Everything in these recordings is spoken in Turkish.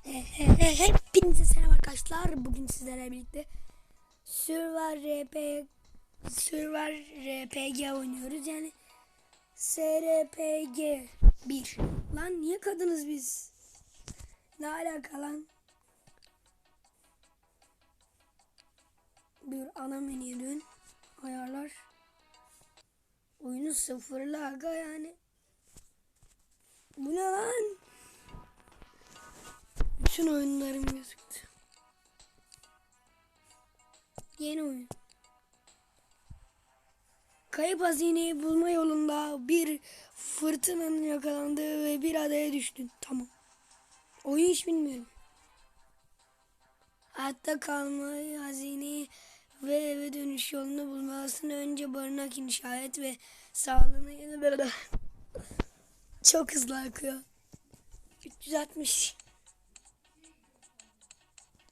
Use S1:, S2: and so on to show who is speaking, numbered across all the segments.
S1: Hepinize selam arkadaşlar. Bugün sizlerle birlikte Survivor RP Survivor RPG oynuyoruz. Yani SRPG 1. Lan niye kadınız biz? Ne alaka lan? Bir ana menüye dön. Ayarlar. Oyunu sıfırla aga yani. Bu ne lan? Bütün oyunlarım gözüktü. Yeni oyun. Kayıp hazineyi bulma yolunda bir fırtınanın yakalandığı ve bir adaya düştün. Tamam. Oyun hiç bilmiyorum. Hayatta kalmayı, hazineyi ve eve dönüş yolunu bulmalısın. Önce barınak inşa et ve sağlığını yeni Çok hızlı akıyor. 360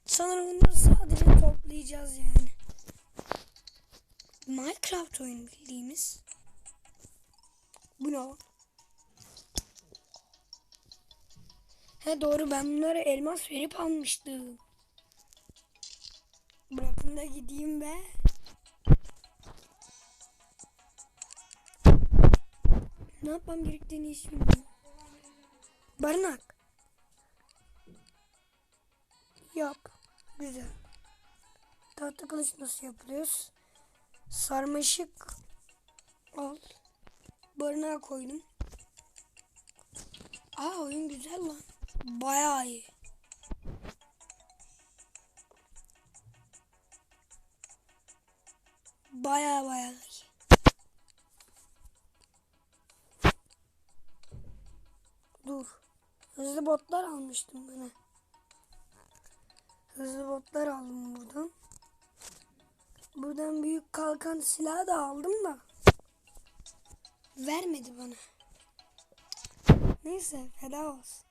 S1: Sanırım bunları sadece toplayacağız yani. Minecraft oyunu bildiğimiz. Bu ne? He doğru ben bunları elmas verip almıştım. Bırakın da gideyim be. Ne yapmam gerektiğini hiç bilmiyorum. Barınak. Yap. Güzel. Tahta kılıç nasıl yapılıyoruz? Sarmaşık al. Barınağa koydum. Aa oyun güzel lan. Bayağı iyi. Bayağı bayağı iyi. Dur. Hızlı botlar almıştım ben. Hızlı botlar aldım buradan. Buradan büyük kalkan silahı da aldım da. Vermedi bana. Neyse feda olsun.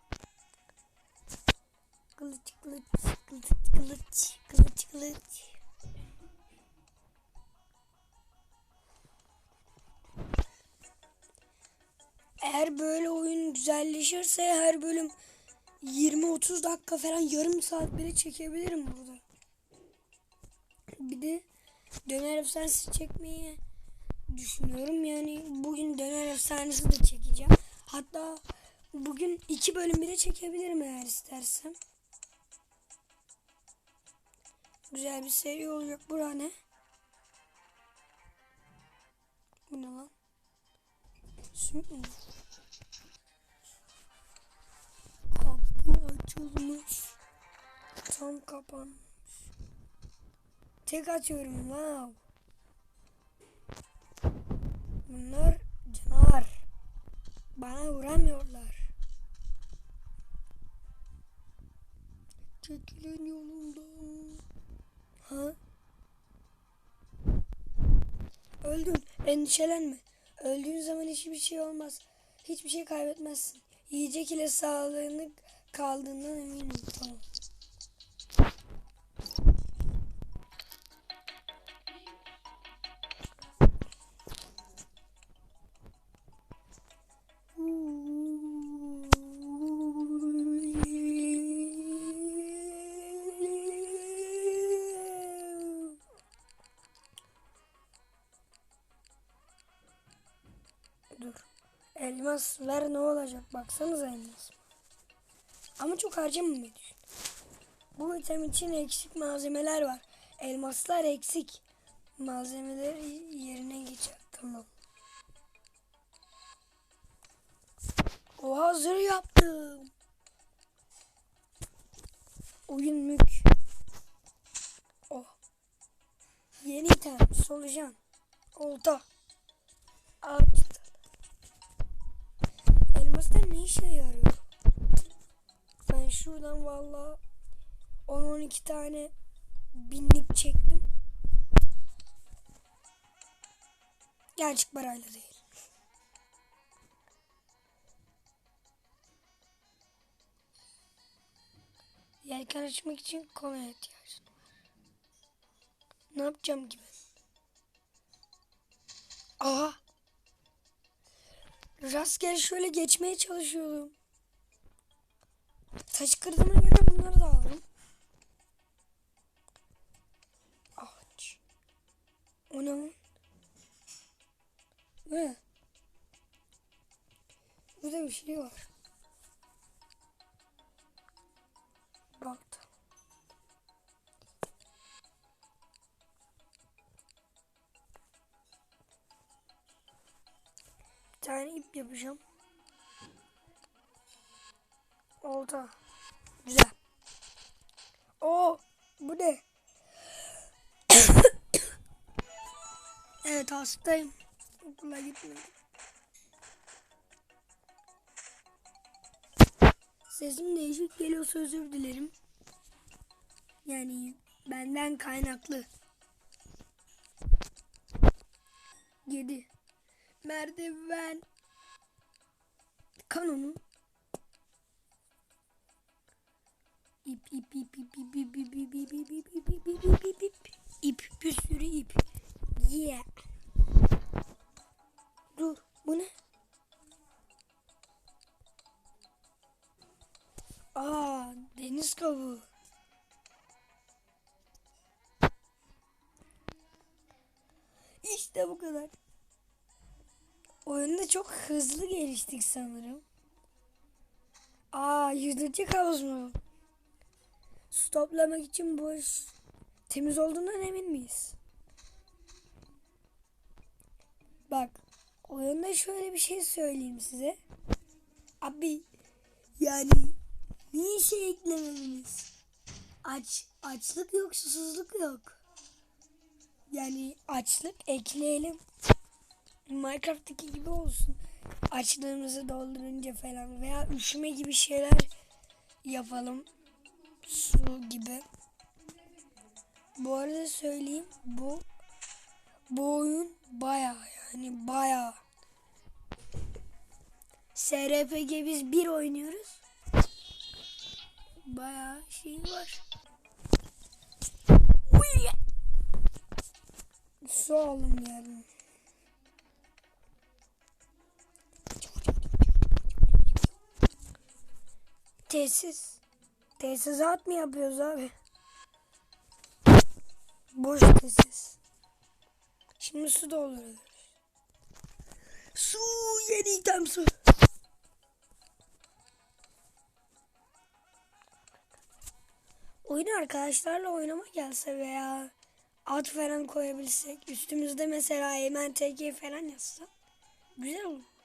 S1: Kılıç kılıç kılıç kılıç kılıç kılıç. Eğer böyle oyun güzelleşirse her bölüm 20-30 dakika falan yarım saat bile çekebilirim burada. Bir de döner efsanesi çekmeyi düşünüyorum. Yani bugün döner efsanesi de çekeceğim. Hatta bugün iki bölüm bile çekebilirim eğer istersem. Güzel bir seri olacak. Bura ne? Bu ne lan? Sümük mü? Açılmış. Tam kapanmış. Tek atıyorum wow. Bunlar canavar. Bana vuramıyorlar. Çekilin yolumdan. Ha? Öldün. Endişelenme. Öldüğün zaman hiçbir şey olmaz. Hiçbir şey kaybetmezsin. Yiyecek ile sağlığını kaldığından eminim. Tamam. Dur. Elmas ver ne olacak? Baksanıza elmas. Ama çok harcamamayı. Bu item için eksik malzemeler var. Elmaslar eksik. Malzemeler yerine geçer. Tamam. O hazır yaptım. Oyun mük. Oh. Yeni item. Solucan. Olta. Ağaç Elmaslar ne işe yarıyor? Ben şuradan valla 10-12 tane binlik çektim. Gerçek parayla değil. Yelken açmak için kolaya ihtiyacım var. Ne yapacağım ki ben? Aha! Rastgele şöyle geçmeye çalışıyordum. Taş kırdığına göre bunları da aldım. Ağaç. Ah, o ne lan? Ne? Burada bir şey var. Baktım. Bir tane ip yapacağım. Olta. Güzel. Oo, bu ne? evet hastayım. Okula gitmedim. Sesim değişik geliyorsa özür dilerim. Yani benden kaynaklı. 7 merdiven kanonu ip ip ip ip ip ip ip ip ip ip ip ip ip ip ip ip ip bir sürü ip yeah dur bu ne aa deniz kabuğu İşte bu kadar. Oyunda çok hızlı geliştik sanırım. Aa yüzecek havuz mu? Su toplamak için boş temiz olduğundan emin miyiz? Bak oyunda şöyle bir şey söyleyeyim size. Abi yani niye şey eklemediniz? Aç açlık yok susuzluk yok. Yani açlık ekleyelim. Minecraft'taki gibi olsun. Açlığımızı doldurunca falan veya üşüme gibi şeyler yapalım. Su gibi. Bu arada söyleyeyim bu bu oyun baya yani baya SRPG biz bir oynuyoruz. Baya şey var. Uy! Su aldım yani. Tesis. Tesisat mı yapıyoruz abi? Boş tesis. Şimdi su dolduruyoruz. Su yeni item su. Oyun arkadaşlarla oynama gelse veya ad falan koyabilsek üstümüzde mesela Eymen TG falan yazsa güzel olur.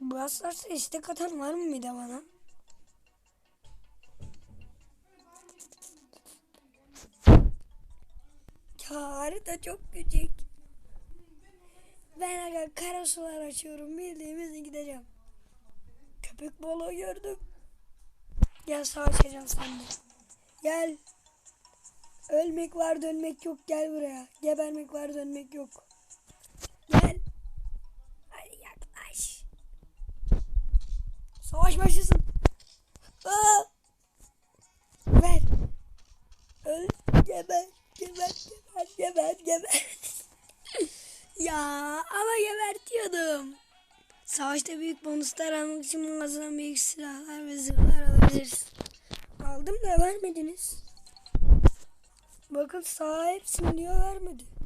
S1: Burası istek atan var mı bir de bana? Ya harita çok küçük. Ben aga kara sular açıyorum bildiğimiz gideceğim. Köpek balığı gördüm. Gel sağ açacağım sen de. Gel. Ölmek var dönmek yok gel buraya. Gebermek var dönmek yok. Savaş başlasın. Aa! Ver. Öl. Geber. Geber. Geber. Geber. Geber. ya ama gebertiyordum. Savaşta büyük bonuslar almak için mağazadan büyük silahlar ve zırhlar alabiliriz. Aldım da vermediniz. Bakın sağ hepsini diyor vermedi.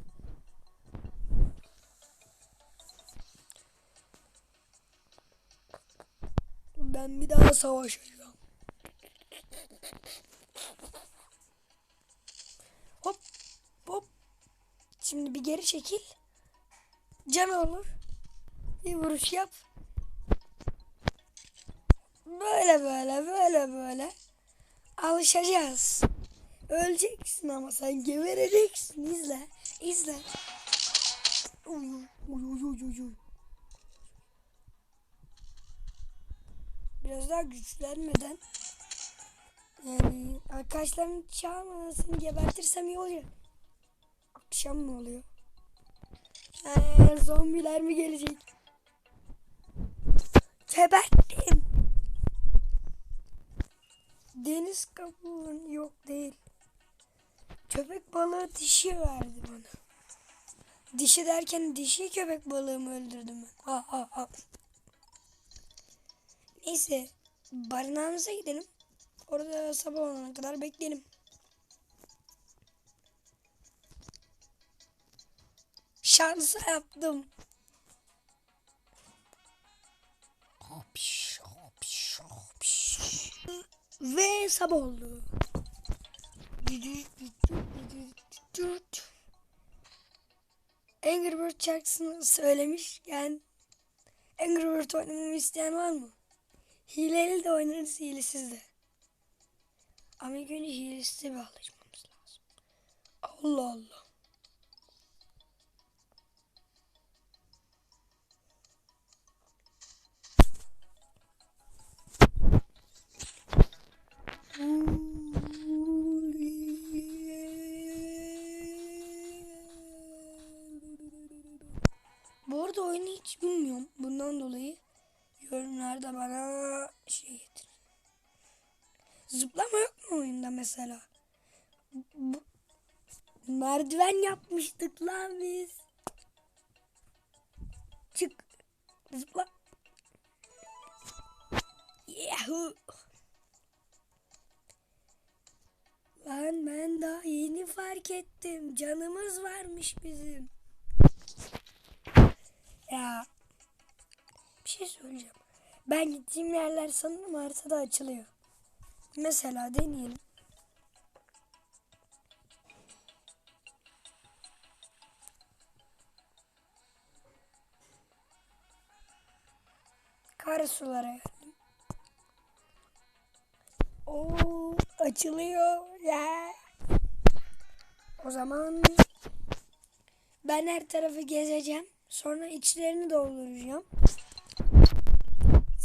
S1: Ben bir daha savaşacağım. Hop hop. Şimdi bir geri çekil. Can olur. Bir vuruş yap. Böyle böyle böyle böyle. Alışacağız. Öleceksin ama sen gebereceksin. İzle. İzle. Uy, uy, uy, uy, uy, Biraz daha güçlenmeden yani arkadaşlarım çağırmadan seni gebertirsem iyi oluyor. Akşam mı oluyor? Ee, zombiler mi gelecek? Geberttim. Deniz kabuğun yok değil. Köpek balığı dişi verdi bana. Dişi derken dişi köpek balığımı öldürdüm ben. Ha ha ha. Neyse barınağımıza gidelim. Orada sabah olana kadar bekleyelim. Şansa yaptım. piş, hop, piş. Ve sabah oldu. Angry Bird şarkısını söylemişken Angry Bird oynamamı isteyen var mı? Hileli de oynarız, hilesiz de. Ama önce hilesiz bir alışmamız lazım. Allah Allah. Bu arada oyunu hiç bilmiyorum. Bundan dolayı yorumlarda bana şey getirin. Zıplama yok mu oyunda mesela? Bu- merdiven yapmıştık lan biz. Çık. Zıpla. Yahoo. Lan ben daha yeni fark ettim. Canımız varmış bizim. Ya şey söyleyeceğim. Ben gittiğim yerler sanırım haritada açılıyor. Mesela deneyelim. Karasulara geldim. Oo açılıyor ya. O zaman ben her tarafı gezeceğim. Sonra içlerini dolduracağım.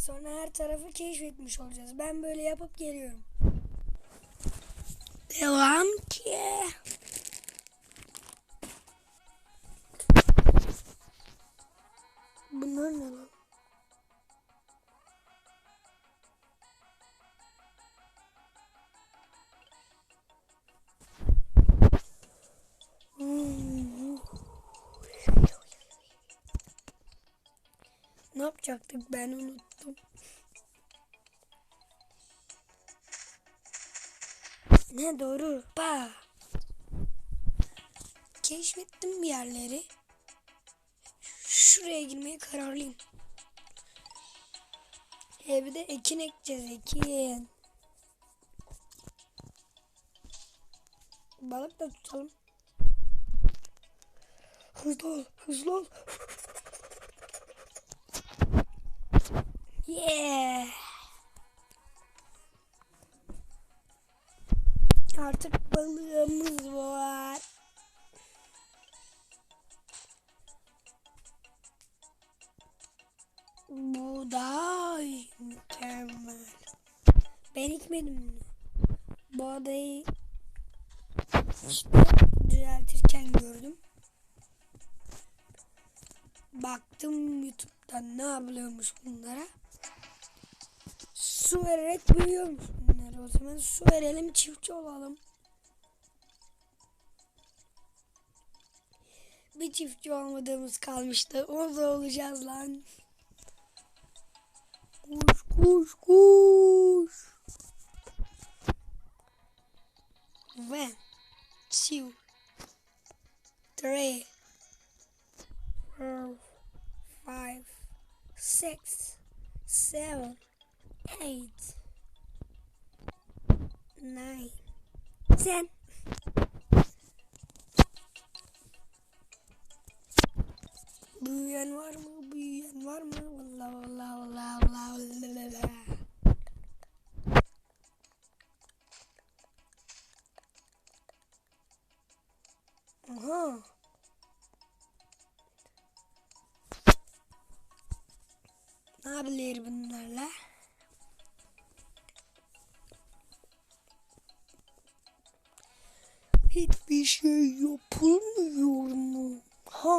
S1: Sonra her tarafı keşfetmiş olacağız. Ben böyle yapıp geliyorum. Devam ki. Bunlar ne lan? Hmm. Ne yapacaktık ben unuttum. Ne doğru. Pa. Keşfettim bir yerleri. Şuraya girmeye kararlıyım. Evde ekin ekeceğiz ekin. Balık da tutalım. Hızlı ol, hızlı ol. Yeah. Artık balığımız var. Bu da mükemmel. Ben bunu. Bu adayı işte düzeltirken gördüm. Baktım YouTube'dan ne yapılıyormuş bunlara. Su vererek büyüyormuş bunlar. O zaman su verelim çiftçi olalım. Bir çiftçi olmadığımız kalmıştı. O da olacağız lan. Koş koş koş. One, two, three, four, five, six, seven, eight, nine, ten. Büyüyen var mı? Büyüyen var mı? Vallahi vallahi vallahi vallahi vallahi. Aha. Ne yapılır bunlarla? Hiçbir şey yapılmıyor mu? Ha.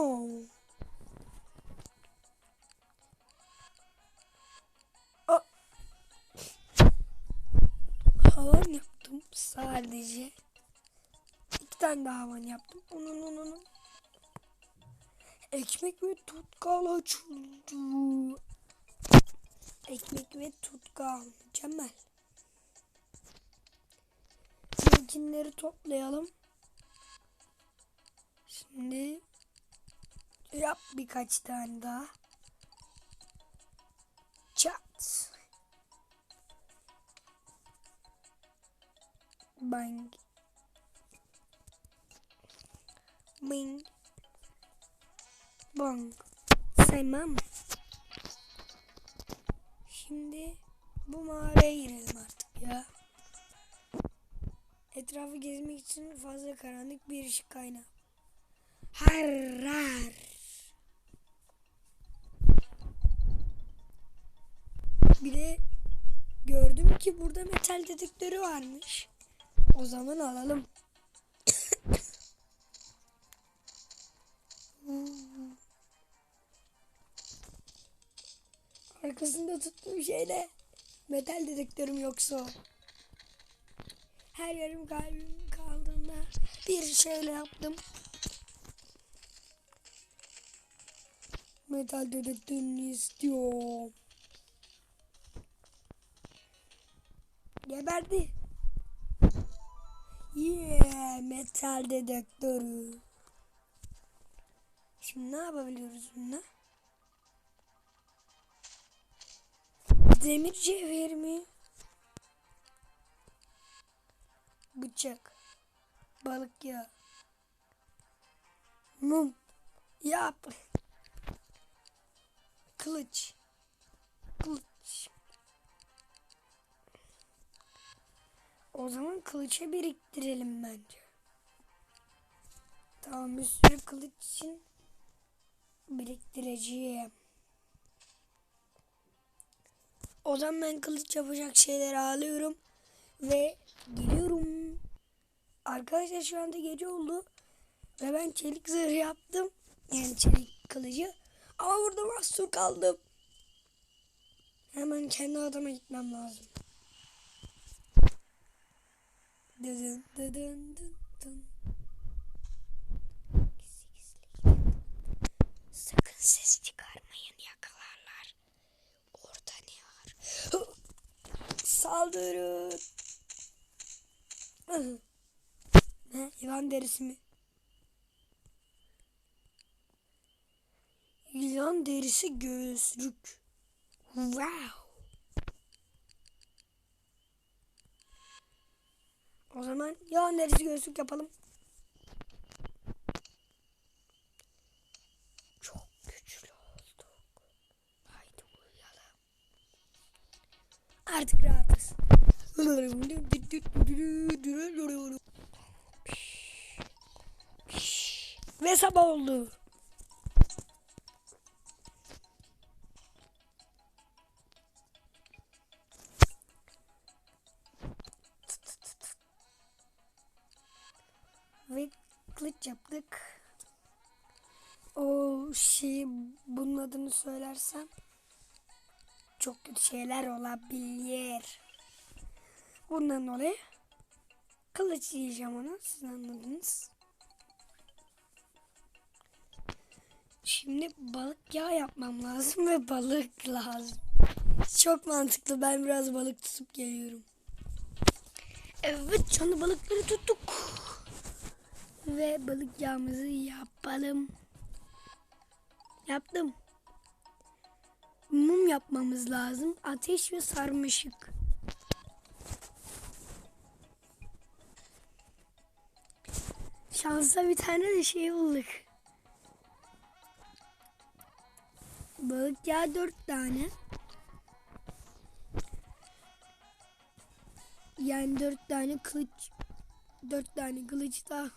S1: A- Havan yaptım sadece. İki tane daha havan yaptım. Onun onun. Ekmek ve tutkal açıldı. Ekmek ve tutkal. Mükemmel. Zeytinleri toplayalım. Şimdi yap birkaç tane daha. Çat. Bang. Bing. Bang. Saymam. Şimdi bu mağaraya girelim artık ya. Etrafı gezmek için fazla karanlık bir ışık kaynağı. Har har. Bir de gördüm ki burada metal dedektörü varmış. O zaman alalım. Arkasında tuttuğum şeyle metal dedektörüm yoksa. Her yerim kalbim kaldığında bir şeyle yaptım. Metal dedektörünü istiyorum. Geberdi. Yeah, metal dedektörü. Şimdi ne yapabiliyoruz bununla? Demir cevher mi? Bıçak. Balık yağı. Mum. Yap. Kılıç. Kılıç. O zaman kılıça biriktirelim bence. Tamam bir sürü kılıç için biriktireceğim. O zaman ben kılıç yapacak şeyleri alıyorum ve geliyorum. Arkadaşlar şu anda gece oldu ve ben çelik zırh yaptım. Yani çelik kılıcı. Ama burada mahsur kaldım. Hemen kendi adama gitmem lazım. Dıdın dıdın dın. Gizli gizli. Sakın ses çıkarmayın yakalarlar. Orada ne var? Saldırın. Yılan derisi mi? Yılan derisi gözlük. Wow. O zaman yılan derisi gözlük yapalım. Çok güçlü olduk. Artık rahatız. Ve sabah oldu. Adını söylersem çok kötü şeyler olabilir. Bundan dolayı kılıç diyeceğim ona. Siz anladınız. Şimdi balık yağı yapmam lazım ve balık lazım. Çok mantıklı. Ben biraz balık tutup geliyorum. Evet canlı balıkları tuttuk. Ve balık yağımızı yapalım. Yaptım. Mum yapmamız lazım. Ateş ve sarmaşık. Şansa bir tane de şey bulduk. Balık yağı dört tane. Yani dört tane kılıç. Dört tane kılıç da.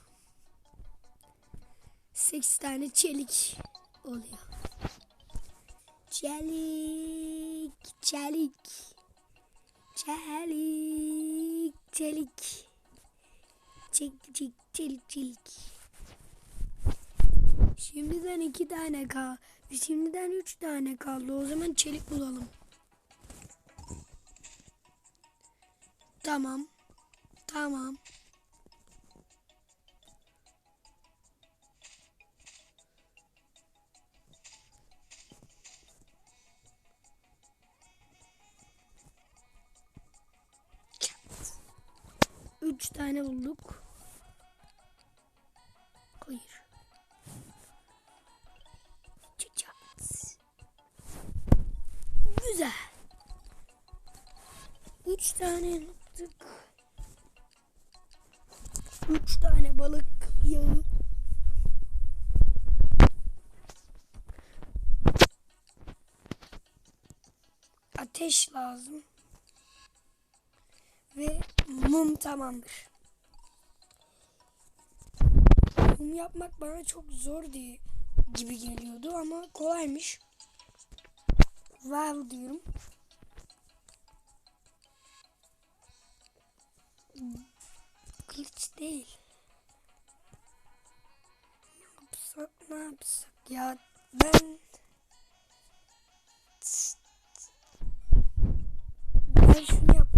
S1: Sekiz tane çelik oluyor. Çelik, çelik, çelik, çelik, çelik, çelik, çelik, çelik. Şimdiden iki tane kal. Şimdiden üç tane kaldı. O zaman çelik bulalım. Tamam. Tamam. Tane bulduk. Hayır. Çiçeğimiz. Güzel. Üç tane yaptık. Üç tane balık yağı. Ateş lazım. Ve mum tamamdır. Mum yapmak bana çok zor diye gibi geliyordu ama kolaymış. Wow diyorum. Kılıç değil. Ne yapsak ne yapsak ya ben ben şunu